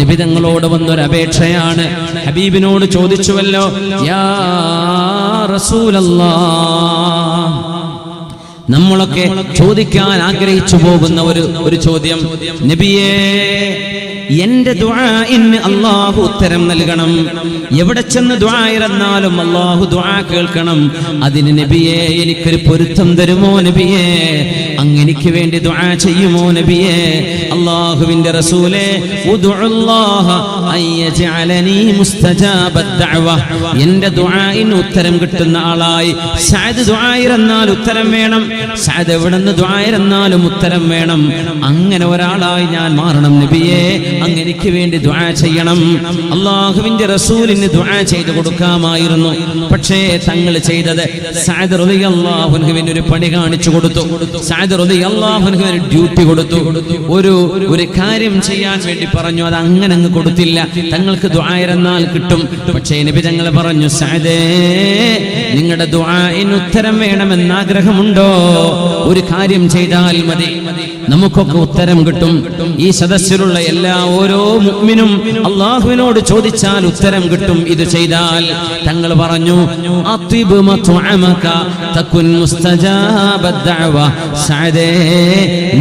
നബിതങ്ങളോട് വന്നൊരു അപേക്ഷയാണ്. ഹബീബിനോട് ചോദിച്ചുവല്ലോ യാ റസൂലല്ലാഹ്. നമ്മളൊക്കെ ചോദിക്കാൻ ആഗ്രഹിച്ചു പോകുന്ന ഒരു ഒരു ചോദ്യം. നബിയേ എന്റെ ദുആഇന് അള്ളാഹു ഉത്തരം നൽകണം. എവിടെ ചെന്ന് ദ്വായിരുന്നാലും അള്ളാഹു ദ്വാ കേൾക്കണം. അതിന് നബിയെ എനിക്കൊരു പൊരുത്തം തരുമോ നബിയെ? അങ്ങനിക്ക് വേണ്ടി ദുആ ചെയ്യുമോ നബിയെ? മുസ്തജാബദ് ദഅവ. എന്റെ ദുആഇന് ഉത്തരം കിട്ടുന്ന ആളായി. സഅദ് ദുആ ഉത്തരം വേണം. സഅദ് എവിടെന്ന് ദുആ ഉത്തരം വേണം. അങ്ങനെ ഒരാളായി ഞാൻ മാറണം നബിയെ. അങ്ങനെക്ക് വേണ്ടി ദുആ ചെയ്യണം. അല്ലാഹുവിന്റെ റസൂലിന് ദുആ ചെയ്തു കൊടുക്കാമായിരുന്നു. പക്ഷേ തങ്ങൾ ചെയ്തത് സഅദ് റളിയല്ലാഹു അൻഹുവിന് ഒരു പണി കാണിച്ചു കൊടുത്തു. ഡ്യൂട്ടി കൊടുത്തു. ഒരു ഒരു കാര്യം ചെയ്യാൻ വേണ്ടി പറഞ്ഞു. അത് അങ്ങനെ അങ്ങ് കൊടുത്തില്ല. തങ്ങൾക്ക് ദ്വായിരുന്നാൽ കിട്ടും. പക്ഷേ നബി തങ്ങൾ പറഞ്ഞു സാദേ നിങ്ങളുടെ ദുആഇന് ഉത്തരം വേണമെന്ന് ആഗ്രഹമുണ്ടോ? ഒരു കാര്യം ചെയ്താൽ മതി. നമുക്കൊക്കെ ഉത്തരം കിട്ടും. ഈ സദസ്സിലുള്ള എല്ലാ ഓരോ മുഅ്മിനും അള്ളാഹുവിനോട് ചോദിച്ചാൽ ഉത്തരം കിട്ടും. ഇത് ചെയ്താൽ തങ്ങൾ പറഞ്ഞു ദഅവ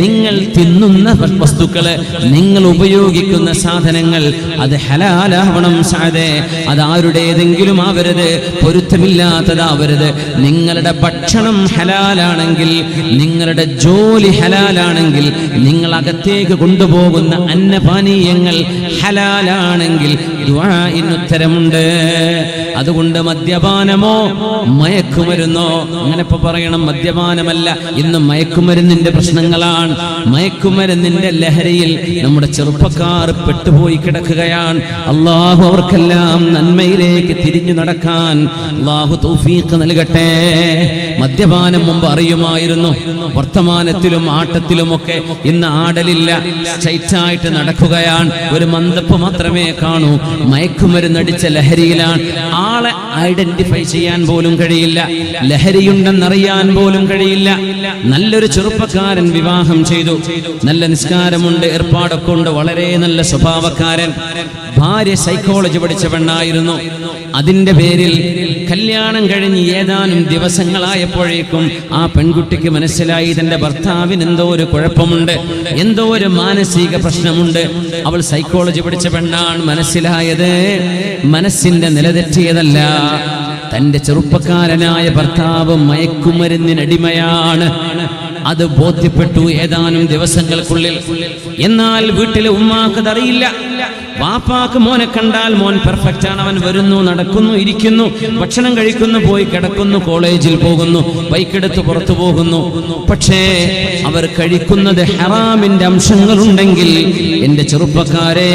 നിങ്ങൾ തിന്നുന്ന വസ്തുക്കൾ നിങ്ങൾ ഉപയോഗിക്കുന്ന സാധനങ്ങൾ അത് ഹലാലാവണം സഅദേ അത് ആരുടേതെങ്കിലും ആവരുത് പൊരുത്തമില്ലാത്തതാവരുത്. നിങ്ങളുടെ ഭക്ഷണം ഹലാലാണെങ്കിൽ നിങ്ങളുടെ ജോലി ഹലാലാണെങ്കിൽ നിങ്ങൾ അകത്തേക്ക് കൊണ്ടുപോകുന്ന അന്നപാനീയങ്ങൾ ഹലാലാണെങ്കിൽ ദുആഇന് ഉത്തരമുണ്ട് അതുകൊണ്ട് മദ്യപാനമോ മയക്കുമരുന്നോ അങ്ങനെ ഇപ്പൊ പറയണം മദ്യപാനമല്ല ഇന്ന് മയക്കുമരുന്നിന്റെ പ്രശ്നങ്ങളാണ്. മയക്കുമരുന്നിന്റെ ലഹരിയിൽ നമ്മുടെ ചെറുപ്പക്കാർ പെട്ടുപോയി കിടക്കുകയാണ്. അള്ളാഹു അവർക്കെല്ലാം നന്മയിലേക്ക് തിരിഞ്ഞു നടക്കാൻ അള്ളാഹു തൗഫീഖ് നൽകട്ടെ. മദ്യപാനം മുമ്പ് അറിയുമായിരുന്നു. വർത്തമാനത്തിലും ആട്ടത്തിലുമൊക്കെ ഇന്ന് ആടലില്ല സ്ട്രൈറ്റായിട്ട് നടക്കുകയാണ്. ഒരു മന്ദപ്പ് മാത്രമേ കാണൂ. മയക്കുമരുന്നടിച്ച ലഹരിയിലാണ്. ആളെ ഐഡന്റിഫൈ ചെയ്യാൻ പോലും കഴിയില്ല. ലഹരിയുണ്ടെന്നറിയാൻ പോലും കഴിയില്ല. നല്ലൊരു ചെറുപ്പക്കാരൻ വിവാഹം ചെയ്തു. നല്ല നിസ്കാരമുണ്ട് ഏർപ്പാടൊക്കെ ഉണ്ട് വളരെ നല്ല സ്വഭാവക്കാരൻ. ഭാര്യ സൈക്കോളജി പഠിച്ച പെണ്ണായിരുന്നു. അതിന്റെ പേരിൽ കല്യാണം കഴിഞ്ഞ് ഏതാനും ദിവസങ്ങളായപ്പോഴേക്കും ആ പെൺകുട്ടിക്ക് മനസ്സിലായി തന്റെ ഭർത്താവിന് എന്തോ ഒരു കുഴപ്പമുണ്ട് എന്തോ ഒരു മാനസിക പ്രശ്നമുണ്ട്. അവൾ സൈക്കോളജി പഠിച്ച പെണ്ണാണ് മനസ്സിലായത്. മനസ്സിന്റെ നിലതെറ്റിയതല്ല തന്റെ ചെറുപ്പക്കാരനായ ഭർത്താവ് മയക്കുമരുന്നിനടിമയാണ് അത് ബോധ്യപ്പെട്ടു ഏതാനും ദിവസങ്ങൾക്കുള്ളിൽ. എന്നാൽ വീട്ടിലെ ഉമ്മാക്ക് അറിയില്ല വാപ്പാക്ക് മോനെ കണ്ടാൽ മോൻ പെർഫെക്റ്റ് ആണ്. അവൻ വരുന്നു നടക്കുന്നു ഇരിക്കുന്നു ഭക്ഷണം കഴിക്കുന്നു പോയി കിടക്കുന്നു കോളേജിൽ പോകുന്നു ബൈക്കെടുത്ത് പുറത്തു പോകുന്നു. പക്ഷേ അവർ കഴിക്കുന്നത് ഹറാമിന്റെ അംശങ്ങളുണ്ടെങ്കിൽ എന്റെ ചെറുപ്പക്കാരെ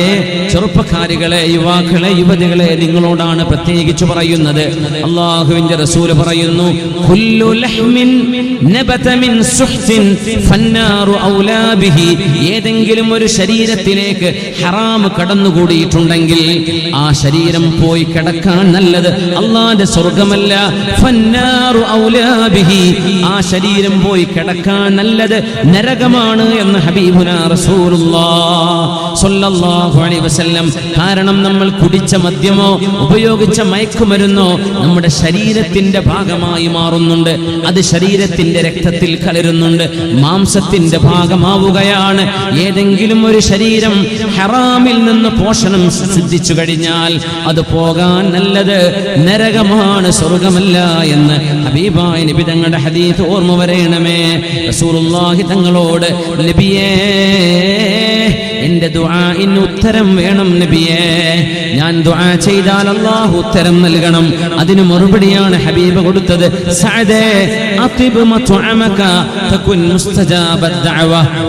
ചെറുപ്പക്കാരികളെ യുവാക്കളെ യുവതികളെ നിങ്ങളോടാണ് പ്രത്യേകിച്ച് പറയുന്നത്. അള്ളാഹുവിന്റെ റസൂൽ പറയുന്നു നബത മിൻ സുഹ്തിൻ ഫന്നാറു ഔലാബിഹി ഏതെങ്കിലും ഒരു ശരീരത്തിലേക്ക് ഹറാം കടന്നുകൂടിയിട്ടുണ്ടെങ്കിൽ ആ ശരീരം പോയി കിടക്കാൻ നല്ലത്. അള്ളാന്റെ സ്വർഗമല്ല ആ ശരീരം പോയി കിടക്കാൻ നല്ലത് നരകമാണ് എന്ന് ഹബീബുന വസല്ലം. കാരണം നമ്മൾ കുടിച്ച മദ്യമോ ഉപയോഗിച്ച മയക്കുമരുന്നോ നമ്മുടെ ശരീരത്തിന്റെ ഭാഗമായി മാറുന്നുണ്ട്. അത് ശരീരത്തിന്റെ രക്തത്തിൽ കലരുന്നുണ്ട്. മാംസത്തിന്റെ ഭാഗമാവുകയാണ്. ഏതെങ്കിലും ഒരു ശരീരം ഹറാമിൽ നിന്ന് പോഷണം സിദ്ധിച്ചു കഴിഞ്ഞാൽ അത് പോകാൻ നല്ലത് നരകമാണ് സ്വർഗമല്ല എന്ന് ഹബീബായ നബി തങ്ങളുടെ ഹദീത്ത് ഓർമ്മ വരയണമേ റസൂലുള്ളാഹി തങ്ങളോട് നബിയേ എന്റെ ദുആഇന് ഉത്തരം വേണം നബിയേ. ഞാൻ ദുആ ചെയ്താൽ അല്ലാഹു ഉത്തരം നൽകണം. അതിന് മറുപടിയാണ് ഹബീബ് കൊടുത്തത് സഅദേ അത്തിബ്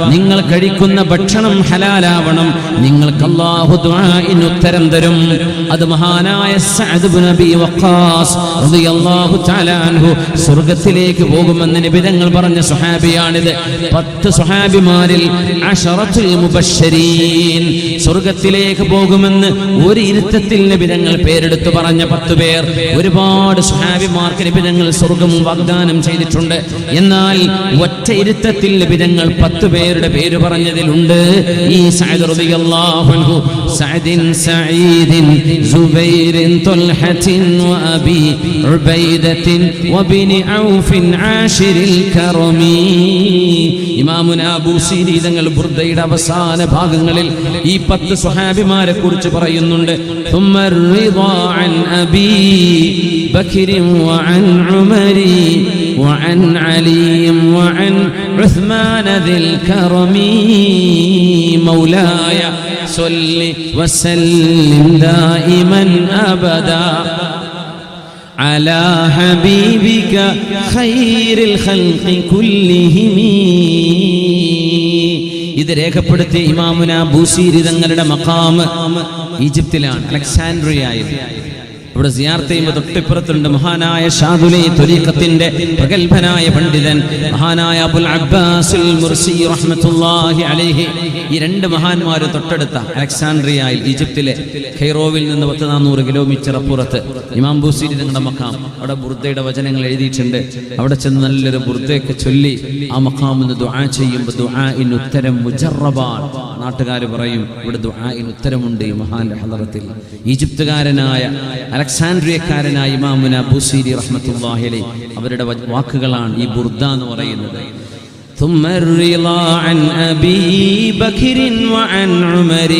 നിങ്ങൾ കഴിക്കുന്ന ഭക്ഷണം ഹലാലാവണം. നിങ്ങൾക്ക് ദുആഇന് ഉത്തരം തരും. അത് മഹാനായ സ്വർഗത്തിലേക്ക് പോകുമെന്ന് നിബിധങ്ങൾ പറഞ്ഞ സുഹാബിയാണിത് പത്ത് സുഹാബിമാരിൽ സ്വർഗത്തിലേക്ക് പോകുമെന്ന് ഒരു ഇരുത്തത്തിൽ നിബിധങ്ങൾ പേരെടുത്തു പറഞ്ഞ പത്ത് പേർ. ഒരുപാട് സുഹാബിമാർക്ക് നിബിധങ്ങൾ സ്വർഗം വാഗ്ദാനം ചെയ്തിട്ടുണ്ട്. എന്നാൽ ഒറ്റ ഇരുത്തത്തിൽ വിധങ്ങൾ പത്ത് പേരുടെ പേര് പറഞ്ഞതിലുണ്ട് ഈ സഅദ് റളിയല്ലാഹു അൻഹു സഅദിൻ സഈദിൻ സുബൈറിൻ തുൽഹത്തിൻ വഅബി ഉബൈദത്തിൻ വബിനി ഔഫിൻ ആശിരിൽ കറമി ഇമാമുന അബൂസീരി തങ്ങൾ ബുർദയുടെ അവസാന ഭാഗങ്ങളിൽ ഈ പത്ത് സ്വഹാബിമാരെ കുറിച്ച് പറയുന്നുണ്ട് ثم الرضا عن أبي بكر وعن عمر وعن علي وعن عثمان ذي الكرم مولاي صل وسلم دائما أبدا على حبيبك خير الخلق كلهم ഇത് രേഖപ്പെടുത്തിയ ഇമാമുന ബൂസീരി തങ്ങളുടെ മക്കാമ് ഈജിപ്തിലാണ് അലക്സാൻഡ്രിയയിൽ ഇവിടെ സിയാർത്ത് തൊട്ടിപ്പുറത്തുണ്ട്. മഹാനായ ഷാദുലി തുലീഖത്തിന്റെ പ്രഗത്ഭനായ പണ്ഡിതൻ. മഹാനായ അബുൽ അബ്ബാസുൽ മുർസി റഹ്മത്തുള്ളാഹി അലൈഹി. ഈ രണ്ട് മഹാന്മാർ തൊട്ടടുത്ത അലക്സാൻഡ്രിയയിൽ ഈജിപ്തിലെ ഖൈറോവിൽ നിന്ന് പത്ത് നാനൂറ് കിലോമീറ്റർ അപ്പുറത്ത് ഇമാം ബൂസീരി നിങ്ങളുടെ മക്കാം അവിടെ ബുർദയുടെ വചനങ്ങൾ എഴുതിയിട്ടുണ്ട്. അവിടെ ചെന്ന് നല്ലൊരു ബുർദയൊക്കെ ചൊല്ലി ആ മക്കാമെന്ന് ദുആ ചെയ്യുമ്പോൾ ദുആഇന് ഉത്തരം മുജറബാൻ. നാട്ടുകാർ പറയും ഇവിടെ ദുആഇന് ഉത്തരമുണ്ട് ഈ മഹാന്റെ ഹലറത്തിൽ ഈജിപ്തുകാരനായ അലക്സാൻഡ്രിയക്കാരനായ ഇമാമുന ബുസീരി റഹ്മത്തുള്ളാഹി അലൈഹി അവരുടെ വ- വാക്കുകളാണ് ഈ ബുർദ എന്ന് പറയുന്നത് ثم الرضا عن أبي بكر وعن عمر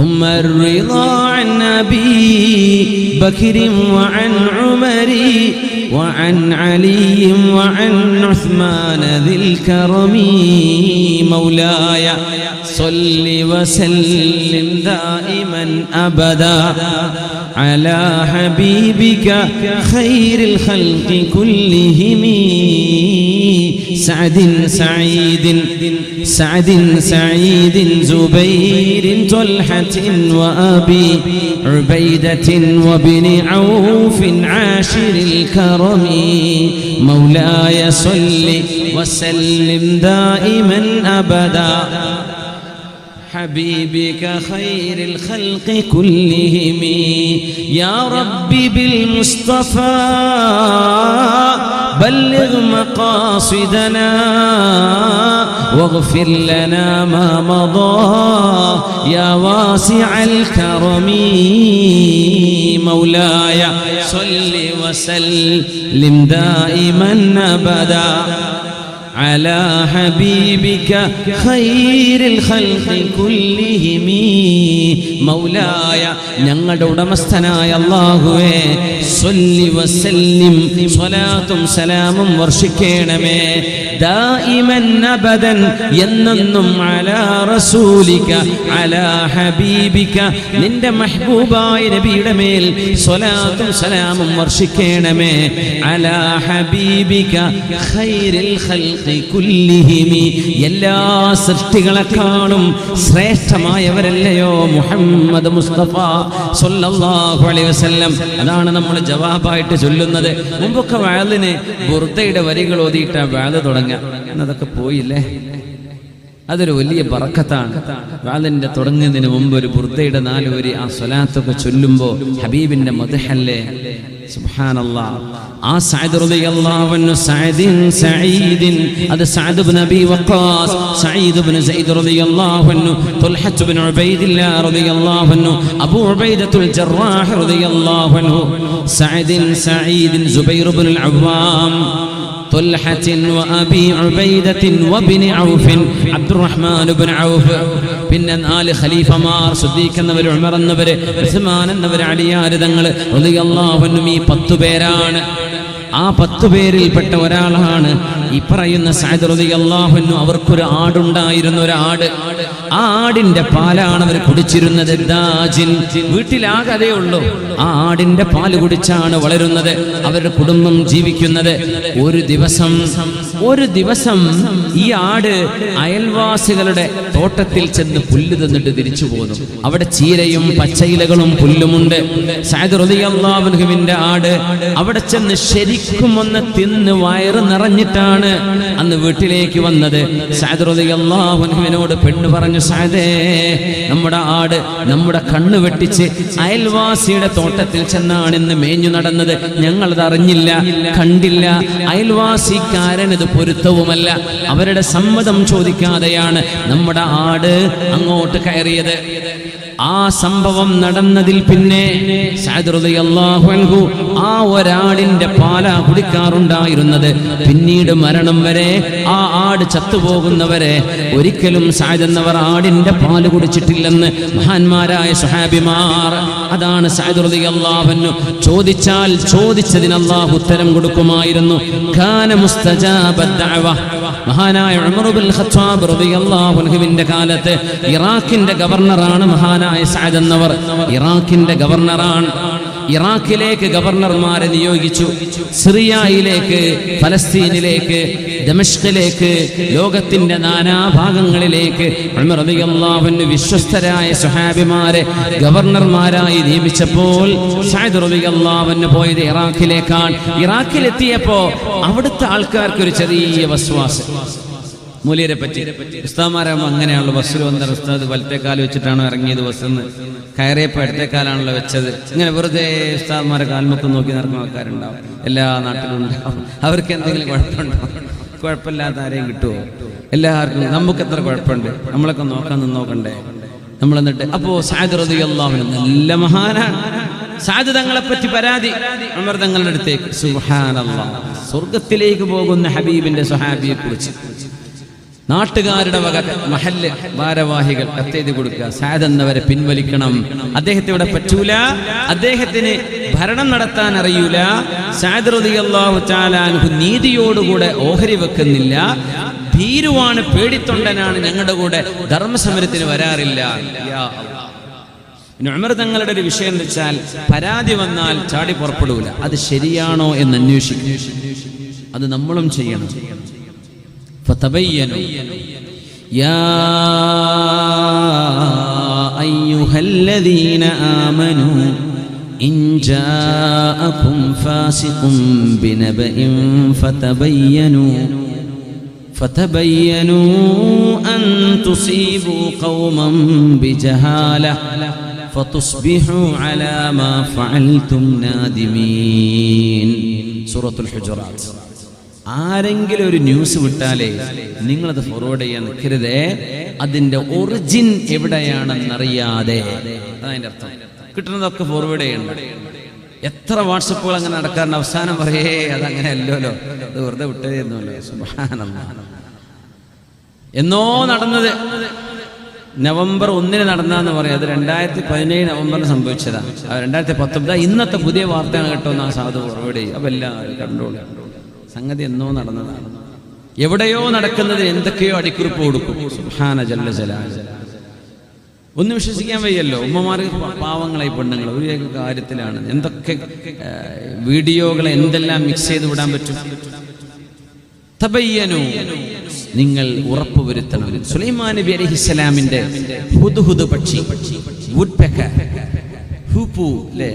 ثم الرضا عن أبي بكر وعن عمر وعن علي وعن عثمان ذي الكرم مولاي. صل وسلم دائما أبدا على حبيبك خير الخلق كلهم. سعد سعيد سعد سعيد زبير طلحة وأبي عبيدة وابن عوف عاشر الكرم. مولاي صل وسلم دائما أبدا. حبيبك خير الخلق كلهم. يا ربي بالمصطفى بلغ مقاصدنا واغفر لنا ما مضى. يا واسع الكرم مولاي صل وسلم دائما ابدا. على حبيبك خير الخلق كلهم മൗലായ ഞങ്ങളുടെ ഉടമസ്ഥനായ അള്ളാഹുവേ സ്വല്ലി വസല്ലിം സ്വലാത്തും സലാമും വർഷിക്കണമേ ദായിമൻ അബദൻ എന്നെന്നും അലാ റസൂലിക അലാ ഹബീബിക. നിന്റെ മെഹബൂബായ നബിയുടെ മേൽ സ്വലാത്തും സലാമും വർഷിക്കണമേ. അലാ ഹബീബിക ഖൈരിൽ ഖൽഖി കുല്ലിഹിമി. എല്ലാ സൃഷ്ടികളെക്കാളും ശ്രേഷ്ഠമായവരല്ലയോ മുഹമ്മദ് മുസ്തഫ സല്ലല്ലാഹു അലൈഹി വസല്ലം. അതാണ് നമ്മൾ ജവാബായിട്ട് ചൊല്ലുന്നത്. മുമ്പൊക്കെ വാലിന് ബുർദയുടെ വരികൾ ഓതിയിട്ട വാൽ തുടങ്ങുക എന്നതൊക്കെ പോയില്ലേ? അതൊരു വലിയ ബറക്കത്താണ്. വാലിന്റെ തുടങ്ങുന്നതിന് മുമ്പ് ഒരു ബുർദയുടെ നാലുവരി ആ സ്വലാത്തൊക്കെ ചൊല്ലുമ്പോൾ ഹബീബിന്റെ മതഹല്ലേ ആ റളിയല്ലാഹു സഈദിൻ. അത് ഇബ്നു സഈദ് ഇബ്നു സഈദ് റളിയല്ലാഹു അൻഹു ഇബ്നു റളിയല്ലാഹു അൻഹു അബൂ ഉബൈദത്തുൽ ജറാഹ് റളിയല്ലാഹു അൻഹു സഈദിൻ طلحة وأبي عبيدة وابن عوف عبد الرحمن بن عوف പിന്നെ നാല് ഖലീഫമാർ സുദ്ദീഖ് എന്നവർ ഉമർ എന്നവര് ഉസ്മാൻ എന്നവർ അലിയാർ തങ്ങൾ റളിയല്ലാഹുവിനും ഈ പത്തു പേരാണ് ആ പത്തു പേരിൽപ്പെട്ട ഒരാളാണ് ഈ പറയുന്ന സഅദ് റളിയല്ലാഹുവിനു അവർക്കൊരു ആടുണ്ടായിരുന്നു ഒരു ആട് ആ ആടിന്റെ പാലാണ് അവർ കുടിച്ചിരുന്നത്. ദാജിൻ വീട്ടിലാകതേ ഉള്ളൂ. ആ ആടിന്റെ പാൽ കുടിച്ചാണ് വളരുന്നത്. അവരുടെ കുടുംബം ജീവിക്കുന്നത്. ഒരു ദിവസം ഒരു ദിവസം ഈ ആട് അയൽവാസികളുടെ തോട്ടത്തിൽ ചെന്ന് പുല്ല് തന്നിട്ട് തിരിച്ചു പോന്നു. അവിടെ ചീരയും പച്ചയിലകളും പുല്ലുമുണ്ട്. റളിയല്ലാഹുവിന്റെ ആട് അവിടെ ചെന്ന് ശരിക്കും ഒന്ന് തിന്ന് വയറ് നിറഞ്ഞിട്ടാണ് അന്ന് വീട്ടിലേക്ക് വന്നത്. റളിയല്ലാഹുവിനോട് പെണ്ണ് പറഞ്ഞു പറഞ്ഞു സാധേ നമ്മുടെ ആട് നമ്മുടെ കണ്ണ് വെട്ടിച്ച് അയൽവാസിയുടെ തോട്ടത്തിൽ ചെന്നാണ് ഇന്ന് മേഞ്ഞു നടന്നത്. ഞങ്ങളത് അറിഞ്ഞില്ല കണ്ടില്ല. അയൽവാസിക്കാരൻ ഇത് പൊരുത്തവുമല്ല. അവരുടെ സമ്മതം ചോദിക്കാതെയാണ് നമ്മുടെ ആട് അങ്ങോട്ട് കയറിയത്. ആ സംഭവം നടന്നതിൽ പിന്നെ അൻഹു ആ ഒരാടിന്റെ പാല കുടിക്കാറുണ്ടായിരുന്നത്. പിന്നീട് മരണം വരെ ആ ആട് ചത്തുപോകുന്നവരെ ഒരിക്കലും എന്നവർ ആടിന്റെ പാൽ കുടിച്ചിട്ടില്ലെന്ന് മഹാന്മാരായ സുഹാബിമാർ അതാണ് റളിയല്ലാഹു അൻഹു ചോദിച്ചാൽ ചോദിച്ചതിന് അള്ളാഹു ഉത്തരം കൊടുക്കുമായിരുന്നു. ഖാന മുസ്തജാബ മഹാനായ ഉമർ ഖത്താബ് റളിയല്ലാഹു അൻഹുവിന്റെ കാലത്ത് ഇറാഖിന്റെ ഗവർണറാണ് മഹാനായ സഅദ് എന്നവർ. ഇറാഖിന്റെ ഗവർണറാണ് ഇറാഖിലേക്ക് ഗവർണർമാരെ നിയോഗിച്ചു സിറിയയിലേക്ക് ഫലസ്തീനിലേക്ക് ദമഷ്കിലേക്ക് ലോകത്തിന്റെ നാനാഭാഗങ്ങളിലേക്ക്. അൻഹു വിശ്വസ്തരായ സുഹാബിമാരെ ഗവർണർമാരായി നിയമിച്ചപ്പോൾ ഷാഹിദ് അൻഹു പോയത് ഇറാഖിലേക്കാണ്. ഇറാഖിലെത്തിയപ്പോ അവിടുത്തെ ആൾക്കാർക്ക് ഒരു ചെറിയ വസ്വാസം. മൂല്യരെ പറ്റി ഉസ്താമാരാകുമ്പോൾ അങ്ങനെയാണല്ലോ. ബസ്സിൽ വന്ന ഉസ്താദ് വലത്തേക്കാൽ വെച്ചിട്ടാണ് ഇറങ്ങിയത് ബസ്സിന്ന്. കയറിയപ്പോൾ ഇടത്തേക്കാലാണല്ലോ വെച്ചത്. ഇങ്ങനെ വെറുതെ ഉസ്താദ്മാരെ കാൽമുക്ക് നോക്കി നടക്കുന്ന ആൾക്കാരുണ്ടാവും. എല്ലാ നാട്ടിലും ഉണ്ടാവും. അവർക്ക് എന്തെങ്കിലും കുഴപ്പമുണ്ടോ? കുഴപ്പമില്ലാത്ത ആരെയും കിട്ടുമോ എല്ലാവർക്കും നമുക്ക് എത്ര കുഴപ്പമുണ്ട്? നമ്മളൊക്കെ നോക്കാൻ നിന്ന് നോക്കണ്ടേ? നമ്മൾ എന്നിട്ട് അപ്പോ സാദ് റളിയല്ലാഹു നല്ല മഹാനാണ്. സാദ് തങ്ങളെ പറ്റി പരാതി. അമർ തങ്ങളുടെ അടുത്തേക്ക്. സുബ്ഹാനല്ലാഹ്. സ്വർഗത്തിലേക്ക് പോകുന്ന ഹബീബിന്റെ സുഹാബിയെ കുറിച്ച് നാട്ടുകാരുടെ വക മഹല്ല് ഭാരവാഹികൾ കത്തെഴുതി കൊടുക്കുക. സാദ് എന്നവരെ പിൻവലിക്കണം. അദ്ദേഹത്തെ ഇവിടെ പറ്റൂല. അദ്ദേഹത്തിന് ഭരണം നടത്താൻ അറിയൂല. സാദ് നീതിയോടുകൂടെ ഓഹരി വെക്കുന്നില്ല. ഭീരുവാണ് പേടിത്തൊണ്ടനാണ് ഞങ്ങളുടെ കൂടെ ധർമ്മസമരത്തിന് വരാറില്ല. ഉമർ തങ്ങളുടെ ഒരു വിഷയം എന്ന് വെച്ചാൽ പരാതി വന്നാൽ ചാടി പുറപ്പെടൂല. അത് ശരിയാണോ എന്ന് അന്വേഷിക്കും. അത് നമ്മളും ചെയ്യണം. فتبينوا. يا أيها الذين آمنوا إن جاءكم فاسق بنبأ فتبينوا فتبينوا أن تصيبوا قوما بجهالة فتصبحوا على ما فعلتم نادمين. سورة الحجرات. ആരെങ്കിലും ഒരു ന്യൂസ് വിട്ടാലേ നിങ്ങളത് ഫോർവേഡ് ചെയ്യാൻ നിൽക്കരുതേ. അതിന്റെ ഒറിജിൻ എവിടെയാണെന്നറിയാതെ. അതതിന്റെ അർത്ഥം. കിട്ടുന്നതൊക്കെ ഫോർവേഡ് ചെയ്യണം. എത്ര വാട്സപ്പുകൾ അങ്ങനെ നടക്കാറുണ്ട്. അവസാനം പറയേ അതങ്ങനെ അല്ലല്ലോ അത് വെറുതെ സുബ്ഹാനല്ലാഹ് എന്നോ നടന്നത്. നവംബർ ഒന്നിന് നടന്നാന്ന് പറയാം. അത് രണ്ടായിരത്തി പതിനേഴ് നവംബറിൽ സംഭവിച്ചതാ. രണ്ടായിരത്തി പത്തൊമ്പത് ഇന്നത്തെ പുതിയ വാർത്തയാണ് കേട്ടോ. എന്നാ സാധു ഫോർവേഡ് ചെയ്യും. അപ്പം എല്ലാവരും കണ്ടോളൂ. സംഗതി എന്നോ നടന്നതാണ് എവിടെയോ നടക്കുന്നത് എന്തൊക്കെയോ അടിക്കുറിപ്പ് കൊടുക്കും. സുഹാന ജല്ല ജലാല. ഒന്നും വിശ്വസിക്കാൻ വയ്യല്ലോ. ഉമ്മമാർ പാവങ്ങളായി പെണ്ണുങ്ങൾ. ഒരു കാര്യത്തിലാണ്. എന്തൊക്കെ വീഡിയോകളെ എന്തെല്ലാം മിക്സ് ചെയ്ത് വിടാൻ പറ്റും? തബയ്യനു. നിങ്ങൾ ഉറപ്പുവരുത്തണം. സുലൈമാൻ നബി ഹുദ് ഹുദ് പക്ഷി. Woodpecker hoopoe? അല്ലേ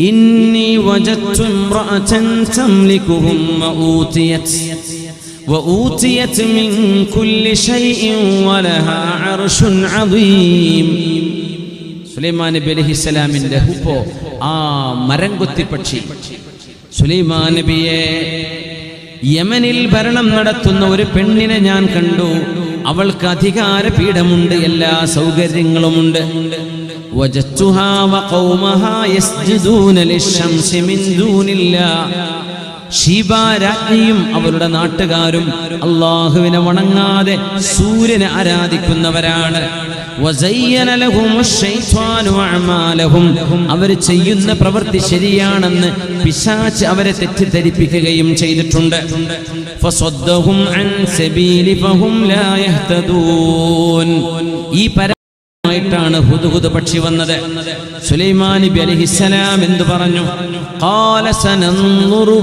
إني وجدت امرأة تملكهم وأوتيت وأوتيت من كل شيء ولها عرش عظيم സുലൈമാൻ നബി അലൈഹിസ്സലാമിന്റെ ഹുപ്പോ ആ മരം കൊത്തി പക്ഷി സുലൈമാൻ നബിയെ യമനിൽ ഭരണം നടത്തുന്ന ഒരു പെണ്ണിനെ ഞാൻ കണ്ടു അവൾക്ക് അധികാര പീഠമുണ്ട് എല്ലാ സൗകര്യങ്ങളുമുണ്ട് وجدتها وقومها يسجدون للشمس من دون الله ഷീബ രാജ്ഞിയും അവരുടെ നാട്ടുകാരും അള്ളാഹുവിനെ വണങ്ങാതെ സൂര്യനെ ആരാധിക്കുന്നവരാണ് വസയ്യന ലഹുമു ശൈത്വാനു അഅമാലഹും. അവർ ചെയ്യുന്ന പ്രവൃത്തി ശരിയാണെന്ന് പിശാച്ച് അവരെ തെറ്റിദ്ധരിപ്പിക്കുകയും ചെയ്തിട്ടുണ്ട് ഫസദ്ദഹും അൻ സബീലി ഫഹും ലാ യഹ്തദൂൻ. ഈ പര ആയിട്ടാണ് ഹുദുഹുദ് പക്ഷി വന്നത്. സുലൈമാൻ നബി അലൈഹിസ്സലാം എന്തു പറഞ്ഞു? ഖാല സനൻദുറു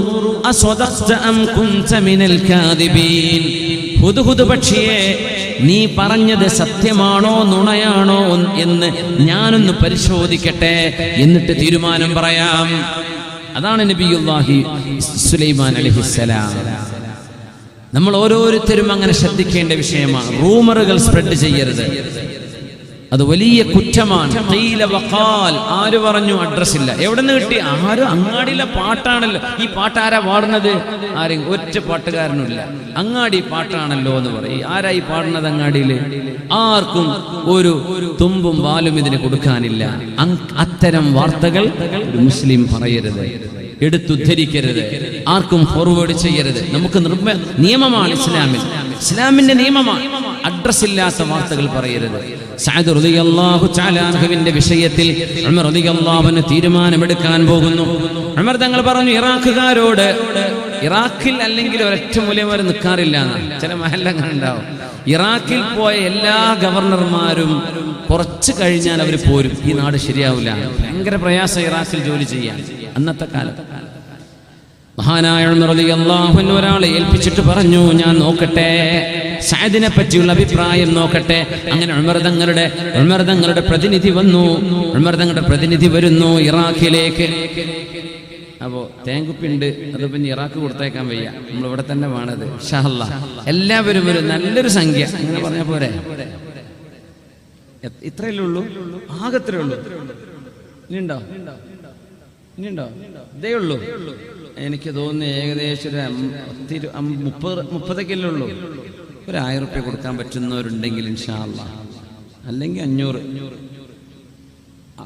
അസ്വദഖ്ത അം കുൻത മിനൽ കാദിബീൻ ഹുദുഹുദ് പക്ഷിയെ നീ പറഞ്ഞത് സത്യമാണോ നുണയാണോ എന്ന് ഞാനൊന്ന് പരിശോധിക്കട്ടെ എന്നിട്ട് തീരുമാനം പറയാം. അതാണ് നബിയുല്ലാഹി സുലൈമാൻ അലൈഹിസ്സലാം നമ്മൾ ഓരോരുത്തരും അങ്ങനെ ശ്രദ്ധിക്കേണ്ട വിഷയമാണ്. റൂമറുകൾ സ്പ്രെഡ് ചെയ്യരുത്. അത് വലിയ കുറ്റമാണ്. ആര് പറഞ്ഞു അഡ്രസ് ഇല്ല. എവിടെ നിന്ന് കിട്ടി? ആരും അങ്ങാടിയിലെ പാട്ടാണല്ലോ. ഈ പാട്ട് ആരാ പാടുന്നത്? ആരെയും ഒറ്റ പാട്ടുകാരനുമില്ല. അങ്ങാടി പാട്ടാണല്ലോ എന്ന് പറയും. ആരായി പാടുന്നത് അങ്ങാടിയിൽ ആർക്കും ഒരു തുമ്പും വാലും ഇതിന് കൊടുക്കാനില്ല. അത്തരം വാർത്തകൾ മുസ്ലിം പറയരുത്. എടുത്തുദ്ധരിക്കരുത്. ആർക്കും ഫോർവേഡ് ചെയ്യരുത്. നമുക്ക് നിർമ്മ നിയമമാണ് ഇസ്ലാമിൽ. ഇസ്ലാമിന്റെ നിയമമാണ്. അഡ്രസ് ഇല്ലാത്ത വാർത്തകൾ പറയരുത്. സഅദ് റളിയല്ലാഹു തആല അൻഹുവിന്റെ വിഷയത്തിൽ ഉമർ റളിയല്ലാഹുവിന് തീരുമാനമെടുക്കാൻ പോകുന്നു. ഉമർ തങ്ങൾ പറഞ്ഞു ഇറാഖുകാരോട് ഇറാഖിൽ അല്ലെങ്കിൽ ഒരൊറ്റ മൂല്യം വരെ നിൽക്കാറില്ല ചില മഹല്ലങ്ങൾ ഉണ്ടാവും ഇറാഖിൽ പോയ എല്ലാ ഗവർണർമാരും കുറച്ച് കഴിഞ്ഞാൽ അവർ പോരും. ഈ നാട് ശരിയാവില്ല. ഭയങ്കര പ്രയാസം ഇറാഖിൽ ജോലി ചെയ്യാൻ. അന്നത്തെ കാലത്ത്. മഹാനായ അൻഹു ഒരാളെ ഏൽപ്പിച്ചിട്ട് പറഞ്ഞു ഞാൻ നോക്കട്ടെ സഅദിനെ പറ്റിയുള്ള അഭിപ്രായം നോക്കട്ടെ. അങ്ങനെ ഉമർ തങ്ങളുടെ പ്രതിനിധി വന്നു. ഉമർ തങ്ങളുടെ പ്രതിനിധി വരുന്നു ഇറാഖിലേക്ക്. അപ്പോ തേങ്കുപ്പിണ്ട് അത് പിന്നെ ഇറാഖ് കൊടുത്തേക്കാൻ വയ്യ. നമ്മൾ ഇവിടെ തന്നെ വേണത് ഷഹല്ല എല്ലാവരും ഒരു നല്ലൊരു സംഖ്യ. അങ്ങനെ പറഞ്ഞ പോരെ? ഇത്രയല്ലേ ഉള്ളൂ? ആകത്രേ ഉള്ളൂ. ഇനിയുണ്ടോ? ഇനിയുണ്ടോ? ഇതേ ഉള്ളൂ. എനിക്ക് തോന്നുന്നു ഏകദേശം ഒരു പത്തിരു- മുപ്പത് മുപ്പതൊക്കെയല്ലേ ഉള്ളൂ? ഒരു ആയിരം റുപ്യ കൊടുക്കാൻ പറ്റുന്നവരുണ്ടെങ്കിൽ ഇൻഷാല്ല അല്ലെങ്കിൽ അഞ്ഞൂറ്.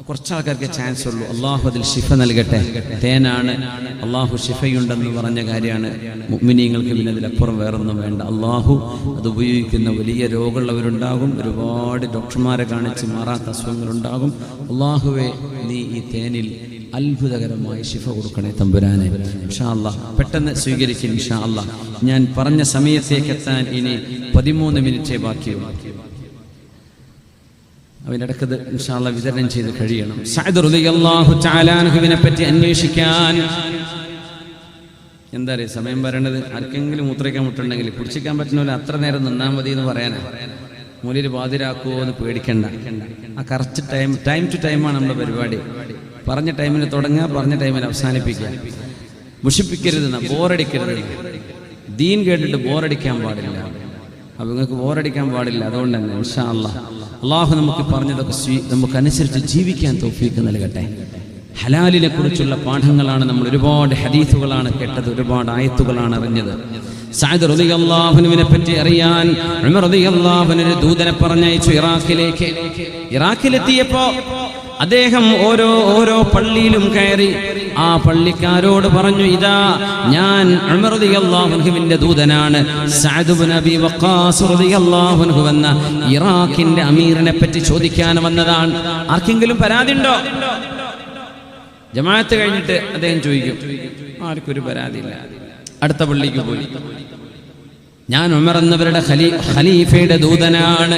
കുറച്ച് ആൾക്കാർക്ക് ചാൻസ് ഉള്ളൂ. അള്ളാഹു അതിൽ ഷിഫ നൽകട്ടെ. തേനാണ്. അള്ളാഹു ഷിഫയുണ്ടെന്ന് പറഞ്ഞ കാര്യമാണ്. മുഗ്മിനീങ്ങൾക്ക് പിന്നെ അതിലപ്പുറം വേറൊന്നും വേണ്ട. അള്ളാഹു അത് ഉപയോഗിക്കുന്ന വലിയ രോഗമുള്ളവരുണ്ടാകും. ഒരുപാട് ഡോക്ടർമാരെ കാണിച്ച് മാറാത്ത അസുഖങ്ങളുണ്ടാകും. അള്ളാഹുവെ നീ ഈ തേനിൽ അത്ഭുതകരമായി ശിഫ കൊടുക്കണേ തമ്പുരാനെ. ഇൻഷാ അല്ല പെട്ടെന്ന് സ്വീകരിക്കും ഇൻഷാ അല്ല ഞാൻ പറഞ്ഞ സമയത്തേക്ക് എത്താൻ ഇനി പതിമൂന്ന് മിനിറ്റേ ബാക്കിയുള്ളൂ. അവന്റെ ഇടക്കത് ഇൻഷാല്ല വിതരണം ചെയ്ത് കഴിയണം. സഅദ് റളിയല്ലാഹു പറ്റി അന്വേഷിക്കാൻ. എന്താ അറിയാം? സമയം പറയണത് ആർക്കെങ്കിലും മൂത്രയ്ക്കാൻ മുട്ടുണ്ടെങ്കിൽ കുടിച്ചിക്കാൻ പറ്റുന്നില്ല അത്ര നേരം നിന്നാൽ മതി എന്ന് പറയാനാ. മൂലയിൽ ബാധിരാക്കുമോ എന്ന് പേടിക്കണ്ട. ആ കറച്ച് ടൈം ടൈം ടു ടൈമാണ് നമ്മുടെ പരിപാടി. പറഞ്ഞ ടൈമിന് തുടങ്ങുക പറഞ്ഞ ടൈമിൽ അവസാനിപ്പിക്കുക. മുഷിപ്പിക്കരുത് ബോറടിക്കരുത് ദീൻ കേട്ടിട്ട് ബോറടിക്കാൻ പാടില്ല. അപ്പൊ നിങ്ങൾക്ക് ബോറടിക്കാൻ പാടില്ല. അതുകൊണ്ട് തന്നെ ഇൻഷാ അള്ളാഹു നമുക്ക് പറഞ്ഞതൊക്കെ സ്വീ- നമുക്ക് അനുസരിച്ച് ജീവിക്കാൻ തോഫീക്ക് നൽകട്ടെ. ഹലാലിനെ കുറിച്ചുള്ള പാഠങ്ങളാണ് നമ്മൾ ഒരുപാട് ഹദീസുകളാണ് കേട്ടത് ഒരുപാട് ആയത്തുകളാണ് അറിഞ്ഞത്. സഅദ് അള്ളാഹുനുവിനെ പറ്റി അറിയാൻ ഉമർ അള്ളാഹുനൊരു ദൂതനെ പറഞ്ഞയച്ചു ഇറാഖിലേക്ക്. ഇറാഖിലെത്തിയപ്പോ അദ്ദേഹം ഓരോ ഓരോ പള്ളിയിലും കയറി ആ പള്ളിക്കാരോട് പറഞ്ഞു ഇതാ ഞാൻ അൻഹുവിന്റെ ദൂതനാണ്. എന്ന ഇറാഖിന്റെ അമീറിനെ പറ്റി ചോദിക്കാൻ വന്നതാണ്. ആർക്കെങ്കിലും പരാതി ഉണ്ടോ? ജമാഅത്ത് കഴിഞ്ഞിട്ട് അദ്ദേഹം ചോദിക്കും ആർക്കൊരു പരാതി പരാതിയില്ല. അടുത്ത പള്ളിക്ക് പോയി. ഞാൻ ഉമർ എന്നവരുടെ ഖലീ ഖലീഫയുടെ ദൂതനാണ്.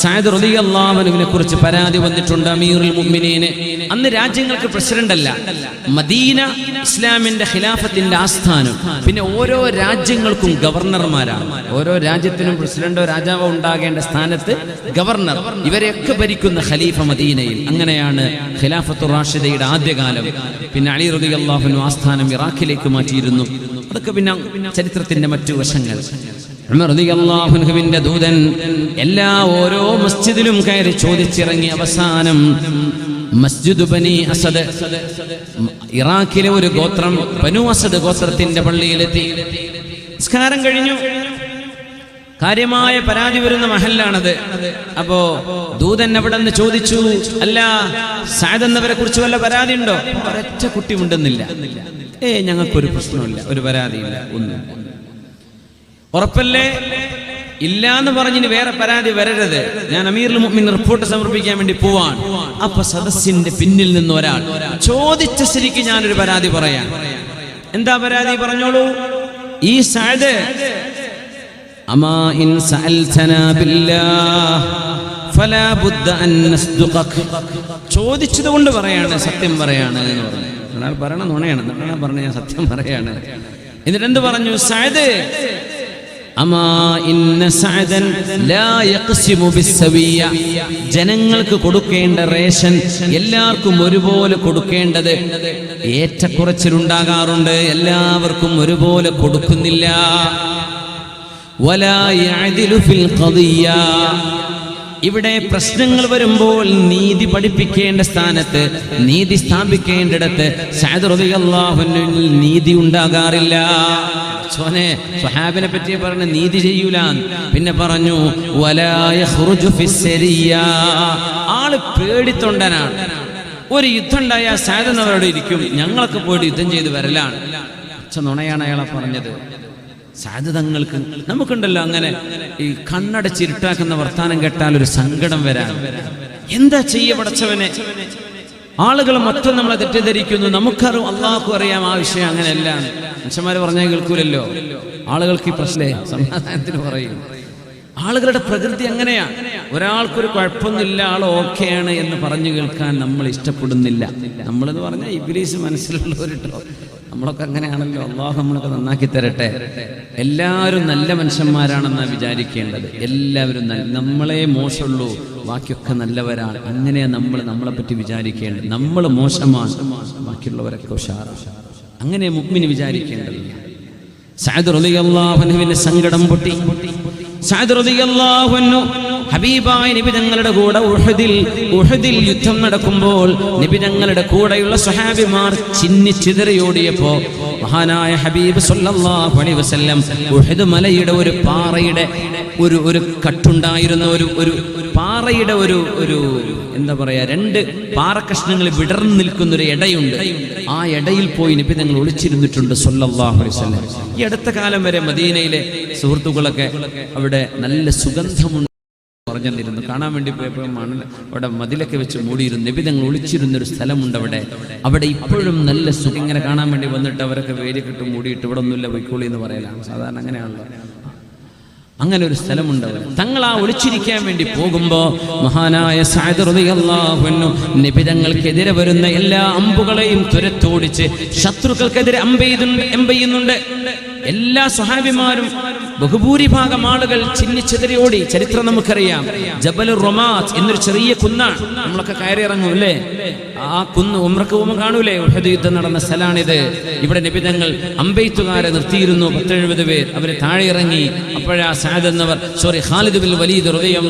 സഅദ് റളിയല്ലാഹുവിനെ കുറിച്ച് പരാതി വന്നിട്ടുണ്ട് അമീറുൽ മുഅ്മിനീന്. അന്ന് രാജ്യങ്ങൾക്ക് പ്രസിഡന്റ് അല്ല മദീന ഇസ്ലാമിന്റെ ഖിലാഫത്തിന്റെ ആസ്ഥാനം. പിന്നെ ഓരോ രാജ്യങ്ങൾക്കും ഗവർണർമാരാണ്. ഓരോ രാജ്യത്തിനും പ്രസിഡന്റോ രാജാവോ ഉണ്ടാകേണ്ട സ്ഥാനത്ത് ഗവർണർ. ഇവരെയൊക്കെ ഭരിക്കുന്ന ഖലീഫ മദീനയിൽ. അങ്ങനെയാണ് ഖിലാഫത്തു റാഷിദയുടെ ആദ്യകാലം. പിന്നെ അലി റളിയല്ലാഹു ആസ്ഥാനം ഇറാഖിലേക്ക് മാറ്റിയിരുന്നു. അതൊക്കെ പിന്നെ ചരിത്രത്തിന്റെ മറ്റു വശങ്ങൾ. അൻഹുവിന്റെ ദൂതൻ എല്ലാ ഓരോ മസ്ജിദിലും കയറി ചോദിച്ചിറങ്ങി അവസാനം മസ്ജിദ് ബനി അസദ് ഇറാഖിലെ ഒരു ഗോത്രം ബനു അസദ് ഗോത്രത്തിന്റെ പള്ളിയിലെത്തി. നിസ്കാരം കഴിഞ്ഞു. കാര്യമായ പരാതി വരുന്ന മഹലിലാണത്. അപ്പോ ദൂതൻ അവിടെ നിന്ന് ചോദിച്ചു അല്ല സാദ് എന്നവരെ കുറിച്ച് വല്ല പരാതി ഉണ്ടോ ഒരൊറ്റ കുട്ടി ഉണ്ടെന്നില്ല. ഏ ഞങ്ങൾക്കൊരു പ്രശ്നമില്ല ഒരു പരാതിയില്ല ഒന്നും ഉറപ്പല്ലേ? ഇല്ല എന്ന് പറഞ്ഞിന് വേറെ പരാതി വരരുത്. ഞാൻ അമീർ മുഹ്മിൻ റിപ്പോർട്ട് സമർപ്പിക്കാൻ വേണ്ടി പോവാൻ അപ്പൊ സദസ്സിന്റെ പിന്നിൽ നിന്ന് ഒരാൾ ചോദിച്ച ശരിക്ക് ഞാനൊരു പരാതി പറയാം. എന്താ പരാതി പറഞ്ഞോളൂ? ഈ സാദ് അമാ ഇൻ സഅൽതനാ അൻ ചോദിച്ചത് കൊണ്ട് പറയാണ് സത്യം പറയാണ് എന്ന് പറഞ്ഞു. ഒരാൾ പറയണ നുണയാണ്. നുണ ഞാൻ സത്യം പറയാണ്. എന്നിട്ട് എന്ത് പറഞ്ഞു? സാദ് ജനങ്ങൾക്ക് കൊടുക്കേണ്ട റേഷൻ എല്ലാവർക്കും ഒരുപോലെ കൊടുക്കേണ്ടത് ഏറ്റക്കുറച്ചിലുണ്ടാകാറുണ്ട്. എല്ലാവർക്കും ഒരുപോലെ കൊടുക്കുന്നില്ല. ഇവിടെ പ്രശ്നങ്ങൾ വരുമ്പോൾ നീതി പഠിപ്പിക്കേണ്ട സ്ഥാനത്ത് നീതി സ്ഥാപിക്കേണ്ടിടത്ത് സഅദ് റളിയല്ലാഹുവിൽ നീതി ഉണ്ടാകാറില്ല. സോനെ സ്വഹാബിനെ പറ്റി പറഞ്ഞ നീതി ചെയ്യൂല പിന്നെ പറഞ്ഞു ആൾ പേടിത്തൊണ്ടനാണ്. ഒരു യുദ്ധം ഉണ്ടായാൽ സാധനവരോട് ഇരിക്കും. ഞങ്ങളൊക്കെ പോയിട്ട് യുദ്ധം ചെയ്ത് വരലാണ്. നുണയാണ് അയാളെ പറഞ്ഞത്. സാധ്യതങ്ങൾക്ക് നമുക്കുണ്ടല്ലോ അങ്ങനെ ഈ കണ്ണടച്ചിരുട്ടാക്കുന്ന വർത്താനം കേട്ടാൽ ഒരു സങ്കടം വരാൻ. എന്താ ചെയ്യ പടച്ചവനെ? ആളുകൾ മൊത്തം നമ്മളെ തെറ്റിദ്ധരിക്കുന്നു. നമുക്കറിയും അള്ളാഹു അറിയാം ആ വിഷയം അങ്ങനെയല്ല മനുഷ്യന്മാര് പറഞ്ഞാൽ കേൾക്കൂലല്ലോ. ആളുകൾക്ക് ഈ പ്രശ്നേ സമാധാനത്തിന് പറയും. ആളുകളുടെ പ്രകൃതി എങ്ങനെയാ ഒരാൾക്കൊരു കുഴപ്പമൊന്നുമില്ല ആൾ ഓക്കെയാണ് എന്ന് പറഞ്ഞു കേൾക്കാൻ നമ്മൾ ഇഷ്ടപ്പെടുന്നില്ല. നമ്മളെന്ന് പറഞ്ഞാൽ ഇബിലീസ് മനസ്സിലുള്ളവരിട്ടോ. നമ്മളൊക്കെ അങ്ങനെയാണല്ലോ. അള്ളാഹു നമ്മളൊക്കെ നന്നാക്കി തരട്ടെ. എല്ലാവരും നല്ല മനുഷ്യന്മാരാണെന്നാണ് വിചാരിക്കേണ്ടത്. എല്ലാവരും നല്ല നമ്മളെ മോശമുള്ളൂ. ബാക്കിയൊക്കെ നല്ലവരാണ്. അങ്ങനെ നമ്മൾ നമ്മളെ പറ്റി വിചാരിക്കേണ്ടത്. നമ്മൾ മോശമാണ്. ബാക്കിയുള്ളവരൊക്കെ ഉഷാറാണ്. അങ്ങനെ മുഗ്മിന് വിചാരിക്കേണ്ടത്. സഅദ് റളിയല്ലാഹുവിന്റെ സങ്കടം പൊട്ടി. ഹബീബായ നബി തങ്ങളുടെ കൂടെ ഉഹദിൽ ഉഹദിൽ യുദ്ധം നടക്കുമ്പോൾ നിബിതങ്ങളുടെ കൂടെയുള്ള സ്വഹാബിമാർ ചിന്നി ചിതറിയോടിയപ്പോ മഹാനായ ഹബീബ് സല്ലല്ലാഹു അലൈഹി വസല്ലം മലയുടെ ഒരു പാറയുടെ ഒരു ഒരു കട്ടുണ്ടായിരുന്ന ഒരു ഒരു പാറയുടെ ഒരു ഒരു എന്താ പറയാ രണ്ട് പാറക്കഷ്ണങ്ങൾ വിടർന്നു നിൽക്കുന്ന ഒരു ഇടയുണ്ട്. ആ ഇടയിൽ പോയി നബി ഞങ്ങൾ ഒളിച്ചിരുന്നിട്ടുണ്ട് സല്ലല്ലാഹു അലൈഹി വസല്ലം. ഈ അടുത്ത കാലം വരെ മദീനയിലെ സുഹൃത്തുക്കളൊക്കെ അവിടെ നല്ല സുഗന്ധമുണ്ട്. പറഞ്ഞിരുന്നു. കാണാൻ വേണ്ടി പോയപ്പോൾ അവിടെ മതിലൊക്കെ വെച്ച് മൂടിയിരുന്നു. നബി തങ്ങൾ ഒളിച്ചിരുന്ന ഒരു സ്ഥലമുണ്ട് അവിടെ. അവിടെ ഇപ്പോഴും നല്ല സുഖം. ഇങ്ങനെ കാണാൻ വേണ്ടി വന്നിട്ട് അവരൊക്കെ വേലിക്കിട്ട് മൂടിയിട്ട് ഇവിടെ ഒന്നുമില്ല പൊയ്ക്കോളി എന്ന് പറയലാണ്. സാധാരണ അങ്ങനെയാണല്ലോ. അങ്ങനെ ഒരു സ്ഥലമുണ്ട് തങ്ങൾ ആ ഒളിച്ചിരിക്കാൻ വേണ്ടി പോകുമ്പോ മഹാനായ നിബിതങ്ങൾക്കെതിരെ വരുന്ന എല്ലാ അമ്പുകളെയും തുരത്തോടിച്ച് ശത്രുക്കൾക്കെതിരെ അമ്പെയ്തുണ്ട് എമ്പെയ്യുന്നുണ്ട്. എല്ലാ സ്വഹാബിമാരും ബഹുഭൂരിഭാഗം ആളുകൾ ചിന്നിച്ചെതിരി ചരിത്രം നമുക്കറിയാം. ജബൽ റൊമാസ് എന്നൊരു ചെറിയ കുന്നാണ്. നമ്മളൊക്കെ കയറി ഇറങ്ങും അല്ലേ? ആ കുന്ന് ഉമ്രക്ക് പോകുമ്പോൾ കാണൂലേ? ഉഹദ് യുദ്ധം നടന്ന സ്ഥലമാണിത് ഇവിടെ നിബിതങ്ങൾ അമ്പെയ്ത്തുകാരെ നിർത്തിയിരുന്നു. പത്തെഴുപത് പേർ അവരെ താഴെ ഇറങ്ങി അപ്പോഴാ സാദ് എന്നവർ സോറി ഖാലിദ് ബിൻ വലീദ് ഹൃദയം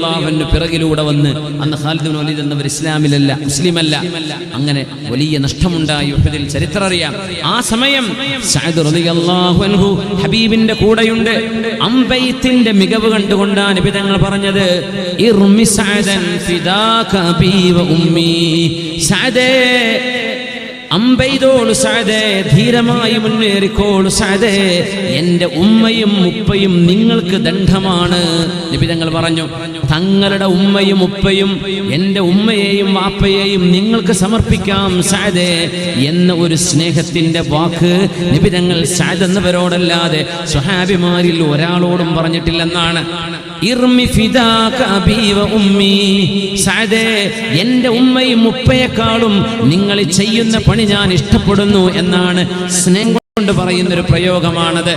പിറകിലൂടെ വന്ന്. അന്ന് ഖാലിദ് ബിൻ വലീദ് എന്നവർ ഇസ്ലാമിലല്ല മുസ്ലിമല്ല. അങ്ങനെ വലിയ നഷ്ടമുണ്ടായി ഉഹദിൽ. ചരിത്രം അറിയാം ആ സമയം സഅദ് റളിയല്ലാഹു അൻഹു ഹബീബിന്റെ കൂടെയുണ്ട്. അമ്പെയ്ത്തിന്റെ മികവ് കണ്ടുകൊണ്ടാണ് നബി തങ്ങൾ പറഞ്ഞത്. അമ്പെയ്തോളു സാദേ ധീരമായി മുന്നേറിക്കോളു സാദേ. എന്റെ ഉമ്മയും ഉപ്പയും നിങ്ങൾക്ക് ദണ്ഡമാണ്. നിബിതങ്ങൾ പറഞ്ഞു. തങ്ങളുടെ ഉമ്മയും ഉപ്പയും എന്റെ ഉമ്മയെയും വാപ്പയെയും നിങ്ങൾക്ക് സമർപ്പിക്കാം സാദേ എന്ന ഒരു സ്നേഹത്തിന്റെ വാക്ക് നിബിതങ്ങൾ സാദ് എന്നവരോടല്ലാതെ സ്വഹാബിമാരിൽ ഒരാളോടും പറഞ്ഞിട്ടില്ലെന്നാണ്. എന്റെ ഉമ്മയും ഉപ്പയെക്കാളും നിങ്ങൾ ചെയ്യുന്ന പണി ഞാൻ ഇഷ്ടപ്പെടുന്നു എന്നാണ് സ്നേഹം കൊണ്ട് പറയുന്ന ഒരു പ്രയോഗമാണത്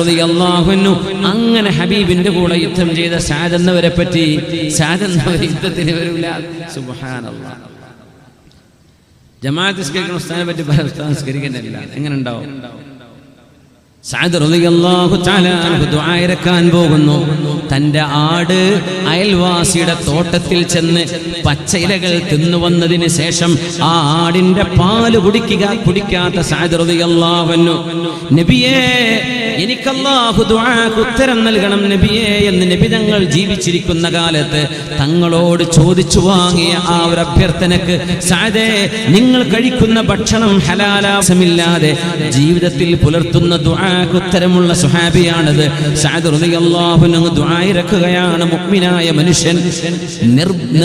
റളിയല്ലാഹു അൻഹു അങ്ങനെ ഹബീബിന്റെ കൂടെ യുദ്ധം ചെയ്ത സഅദ് എന്നവരെ പറ്റി എന്നവർ യുദ്ധത്തിന് വരില്ല സുബ്ഹാനല്ലാഹ് ജമാഅത്ത് നിസ്കരിക്കുന്ന ഉസ്താനെ പറ്റി പല ഉസ്താദ് നിസ്കരിക്കുന്നില്ല എങ്ങനെ ഉണ്ടാവും? സഅദ് റളിയല്ലാഹു തആല ദുആ ഇറക്കാൻ പോകുന്നു. തന്റെ ആട് അയൽവാസിയുടെ തോട്ടത്തിൽ ചെന്ന് പച്ചയിലകൾ തിന്നു വന്നതിന് ശേഷം ആ ആടിന്റെ പാൽ കുടിക്കുക കുടിക്കാത്ത അൻഹു. നബിയേ എനിക്ക് അല്ലാഹു ദുആക്ക് ഉത്തരം നൽകണം നബിയേ എന്ന് നബി തങ്ങൾ ജീവിച്ചിരിക്കുന്ന കാലത്ത് തങ്ങളോട് ചോദിച്ചു വാങ്ങിയ ആ ഒരു അഭ്യർത്ഥനക്ക് സാധേ നിങ്ങൾ കഴിക്കുന്ന ഭക്ഷണം ഹലാലാസമില്ലാതെ ജീവിതത്തിൽ പുലർത്തുന്ന ദുആ ദുആക്ക് ഉത്തരമുള്ള സുഹാബിയാണത്. സഅദ് റളിയല്ലാഹു അൻഹു ദുആ ഇറക്കുകയാണ് മുക്മിനായ മനുഷ്യൻ. നിർ-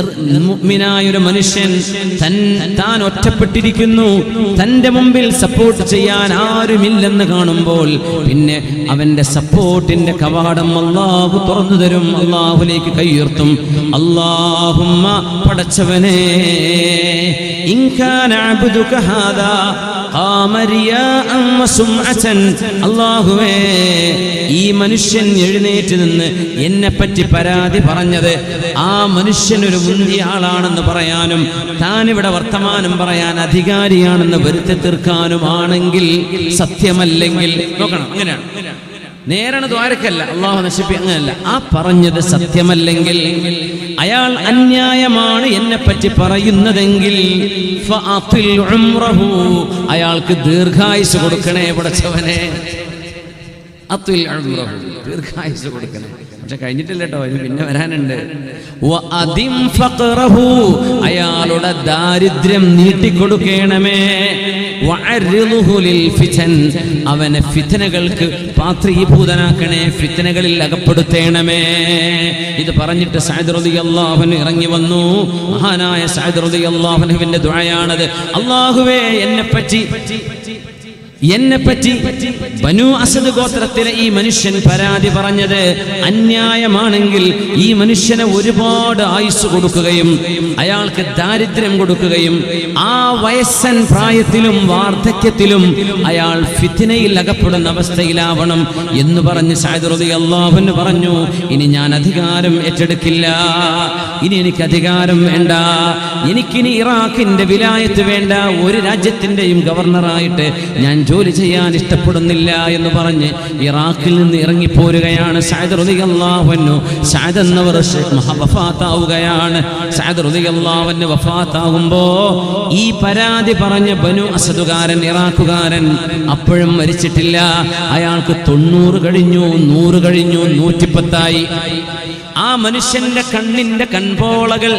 ഒരു മനുഷ്യൻ തൻ താൻ ഒറ്റപ്പെട്ടിരിക്കുന്നു. തന്റെ മുമ്പിൽ സപ്പോർട്ട് ചെയ്യാൻ ആരുമില്ലെന്ന് കാണുമ്പോൾ പിന്നെ അവന്റെ സപ്പോർട്ടിന്റെ കവാടം അള്ളാഹു തുറന്നു തരും. അള്ളാഹുലേക്ക് കൈയുർത്തും. അള്ളാഹുമ്മ പടച്ചവനെ ഹാദാ അല്ലാഹുവേ ഈ മനുഷ്യൻ എഴുന്നേറ്റ് നിന്ന് എന്നെ പറ്റി പരാതി പറഞ്ഞത് ആ മനുഷ്യൻ ഒരു മുന്തിയ ആളാണെന്ന് പറയാനും താനിവിടെ വർത്തമാനം പറയാൻ അധികാരിയാണെന്ന് വരുത്തി തീർക്കാനുമാണെങ്കിൽ സത്യമല്ലെങ്കിൽ നോക്കണം. അങ്ങനെയാണ്. നേരാണ് ദ്വാരക്കല്ല അള്ളാഹു നശിപ്പി അങ്ങനല്ല. ആ പറഞ്ഞത് സത്യമല്ലെങ്കിൽ അയാൾ അന്യായമാണ് എന്നെ പറ്റി പറയുന്നതെങ്കിൽ. അയാൾക്ക് ദീർഘായുസ് കൊടുക്കണേ പടച്ചവനെ. അത്തുൽ ഉംറഹു. ദീർഘായുസ് കൊടുക്കണം പക്ഷെ കഴിഞ്ഞിട്ടില്ല കേട്ടോ ഇനി പിന്നെ വരാനുണ്ട്. അയാളുടെ ദാരിദ്ര്യം നീട്ടിക്കൊടുക്കണമേ. അവനെ ഫിത്തനകൾക്ക് പാത്രീഭൂതനാക്കണേ ഫിത്തനകളിൽ അകപ്പെടുത്തേണമേ ഇത് പറഞ്ഞിട്ട് സഅദ് റളിയല്ലാഹു ഇറങ്ങി വന്നു മഹാനായ സഅദ് അള്ളാഹുനുവിന്റെ അൻഹുവിന്റെ അള്ളാഹുവേ എന്നെ പറ്റി എന്നെ പറ്റി ബനു അസദ് ഗോത്രത്തിലെ ഈ മനുഷ്യൻ പരാതി പറഞ്ഞത് അന്യായമാണെങ്കിൽ ഈ മനുഷ്യനെ ഒരുപാട് ആയുസ് കൊടുക്കുകയും അയാൾക്ക് ദാരിദ്ര്യം കൊടുക്കുകയും ആ വയസ്സൻ പ്രായത്തിലും വാർദ്ധക്യത്തിലും അയാൾ ഫിത്തിനയിൽ അകപ്പെടുന്ന അവസ്ഥയിലാവണം എന്ന് പറഞ്ഞ് സായുധി അള്ളാഹു പറഞ്ഞു ഇനി ഞാൻ അധികാരം ഏറ്റെടുക്കില്ല. ഇനി എനിക്ക് അധികാരം വേണ്ട. എനിക്കിനി ഇറാഖിന്റെ വിലായത്ത് വേണ്ട. ഒരു രാജ്യത്തിന്റെയും ഗവർണറായിട്ട് ഞാൻ ജോലി ചെയ്യാൻ ഇഷ്ടപ്പെടുന്നില്ല എന്ന് പറഞ്ഞ് ഇറാഖിൽ നിന്ന് ഇറങ്ങിപ്പോരുകയാണ് റളിയല്ലാഹു അൻഹു. സഅദ് എന്നവർ വഫാത്താവുകയാണ്. റളിയല്ലാഹു അൻഹു വഫാത്താകുമ്പോ ഈ പരാതി പറഞ്ഞ ബനു അസദുകാരൻ ഇറാഖുകാരൻ അപ്പോഴും മരിച്ചിട്ടില്ല. അയാൾക്ക് തൊണ്ണൂറ് കഴിഞ്ഞു നൂറ് കഴിഞ്ഞു നൂറ്റിപ്പത്തായി. ആ മനുഷ്യന്റെ കണ്ണിന്റെ കൺപോളകൾ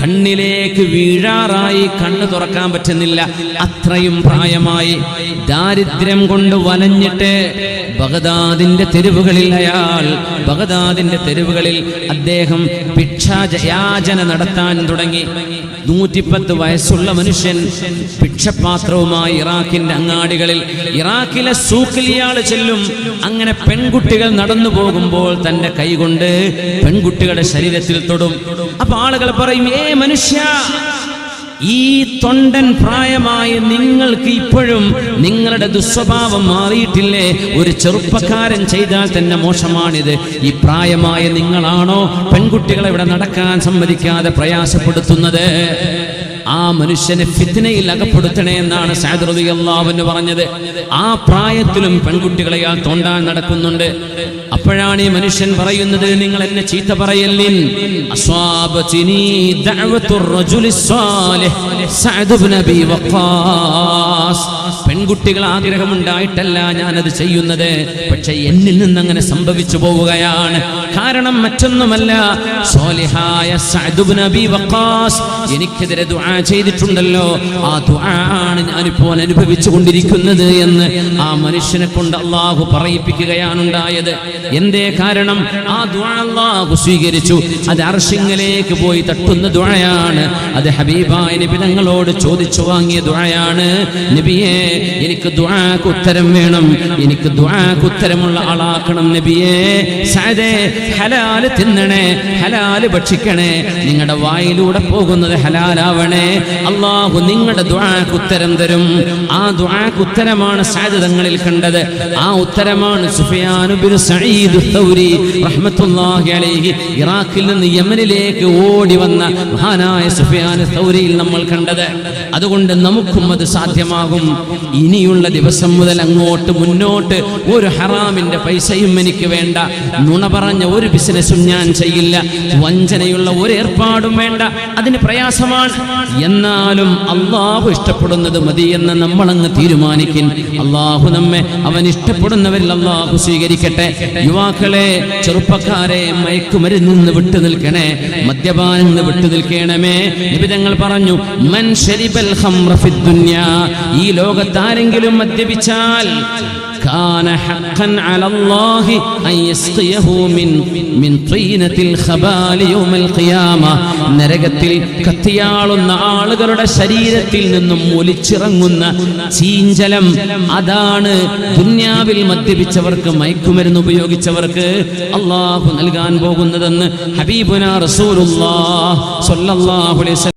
കണ്ണിലേക്ക് വീഴാറായി കണ്ണു തുറക്കാൻ പറ്റുന്നില്ല. അത്രയും പ്രായമായി ദാരിദ്ര്യം കൊണ്ട് വലഞ്ഞിട്ട് ബഗദാദിന്റെ തെരുവുകളിൽ അയാൾ ബഗദാദിന്റെ തെരുവുകളിൽ അദ്ദേഹം ഭിക്ഷായാചന നടത്താൻ തുടങ്ങി. നൂറ്റിപ്പത്ത് വയസ്സുള്ള മനുഷ്യൻ ഭിക്ഷപാത്രവുമായി ഇറാഖിന്റെ അങ്ങാടികളിൽ ഇറാഖിലെ സൂക്കിൽ ചെല്ലും. അങ്ങനെ പെൺകുട്ടികൾ നടന്നു പോകുമ്പോൾ തന്റെ കൈകൊണ്ട് പെൺകുട്ടികളുടെ ശരീരത്തിൽ തൊടും. അപ്പൊ ആളുകൾ പറയും ഏ മനുഷ്യ ഈ തൊണ്ടൻ പ്രായമായ നിങ്ങൾക്ക് ഇപ്പോഴും നിങ്ങളുടെ ദുസ്വഭാവം മാറിയിട്ടില്ലേ? ഒരു ചെറുപ്പക്കാരൻ ചെയ്താൽ തന്നെ മോശമാണിത്. ഈ പ്രായമായ നിങ്ങളാണോ പെൺകുട്ടികളെ ഇവിടെ നടക്കാൻ സമ്മതിക്കാതെ പ്രയാസപ്പെടുത്തുന്നത്? ആ മനുഷ്യനെ ഫിത്തിനയിൽ അകപ്പെടുത്തണേ എന്നാണ് സാദൃതി അള്ളാഹുവിന് പറഞ്ഞത്. ആ പ്രായത്തിലും പെൺകുട്ടികളെ ആ തോണ്ടാൻ നടക്കുന്നുണ്ട്. അപ്പോഴാണ് ഈ മനുഷ്യൻ പറയുന്നത് നിങ്ങൾ എന്നെ ചീത്ത പറയല്ലിൻ പെൺകുട്ടികൾ ആഗ്രഹമുണ്ടായിട്ടല്ല ഞാനത് ചെയ്യുന്നത് പക്ഷെ എന്നിൽ നിന്നങ്ങനെ സംഭവിച്ചു പോവുകയാണ്. കാരണം മറ്റൊന്നുമല്ല. സോലിഹായ അബി വഖാസ് എനിക്കെതിരെ ദുആ ചെയ്തിട്ടുണ്ടല്ലോ. ആ ദുആ ആണ് ഞാനിപ്പോൾ അനുഭവിച്ചു കൊണ്ടിരിക്കുന്നത് എന്ന് ആ മനുഷ്യനെ കൊണ്ട് അള്ളാഹു പറയിപ്പിക്കുകയാണ് ഉണ്ടായത് എന്തേ കാരണം? ആ ദുആ അള്ളാഹു സ്വീകരിച്ചു. അത് അർഷിങ്ങലേക്ക് പോയി തട്ടുന്ന ദുആയാണ്. അത് ഹബീബായ നബി തങ്ങളോട് ചോദിച്ചു വാങ്ങിയ ദുആയാണ്. നബിയെ എനിക്ക് ദുആക്ക് ഉത്തരം വേണം. എനിക്ക് ദുആക്ക് ഉത്തരമുള്ള ആളാക്കണം നബിയെ. സഅദേ ഹലാൽ തിന്നണേ ഹലാൽ ഭക്ഷിക്കണേ നിങ്ങളുടെ വായിലൂടെ പോകുന്നത് ഹലാലാവണേ. അള്ളാഹു നിങ്ങളുടെ ദുആക്ക് ഉത്തരം തരും. ആ ദുആക്ക് ഉത്തരമാണ് സഅദ് തങ്ങളിൽ കണ്ടത്. ആ ഉത്തരമാണ് ഇറാഖിൽ നിന്ന് യമനിലേക്ക് ഓടി വന്ന മഹാനായ സുഫിയാൻ സൗരിയിൽ നമ്മൾ കണ്ടത്. അതുകൊണ്ട് നമുക്കും അത് സാധ്യമാകും. ഇനിയുള്ള ദിവസം മുതൽ അങ്ങോട്ട് മുന്നോട്ട് ഒരു ഹറാമിന്റെ പൈസയും എനിക്ക് വേണ്ട. നുണ പറഞ്ഞ ഒരു ബിസിനസ്സും ഞാൻ ചെയ്യില്ല. വഞ്ചനയുള്ള ഒരു ഏർപ്പാടും വേണ്ട. അതിന് പ്രയാസമാണ്. എന്നാലും അള്ളാഹു ഇഷ്ടപ്പെടുന്നത് മതി എന്ന് നമ്മളങ്ങ് തീരുമാനിക്കും. അള്ളാഹു നമ്മെ അവൻ ഇഷ്ടപ്പെടുന്നവരിൽ അള്ളാഹു സ്വീകരിക്കട്ടെ. യുവാക്കളെ ചെറുപ്പക്കാരെ മയക്കുമരുന്നിൽ നിന്ന് വിട്ടു നിൽക്കണേ. മദ്യപാനിൽ നിന്ന് വിട്ടു നിൽക്കണമേ. നിബിതങ്ങൾ പറഞ്ഞു ഈ ലോകത്താരെങ്കിലും മദ്യപിച്ചാൽ كان حقا على الله أن يسقيه من من طينة الخبال يوم القيامة നരകത്തിൽ കത്തിയാളുന്ന ആളുകളുടെ ശരീരത്തിൽ നിന്നും ഒലിച്ചിറങ്ങുന്ന ചീഞ്ചലം അതാണ് ദുന്യാവിൽ മദ്യപിച്ചവർക്ക് മയക്കുമരുന്ന് ഉപയോഗിച്ചവർക്ക് അള്ളാഹു നൽകാൻ പോകുന്നതെന്ന് ഹബീബുന റസൂലുള്ളാഹ് സ്വല്ലല്ലാഹു അലൈഹി വസല്ലം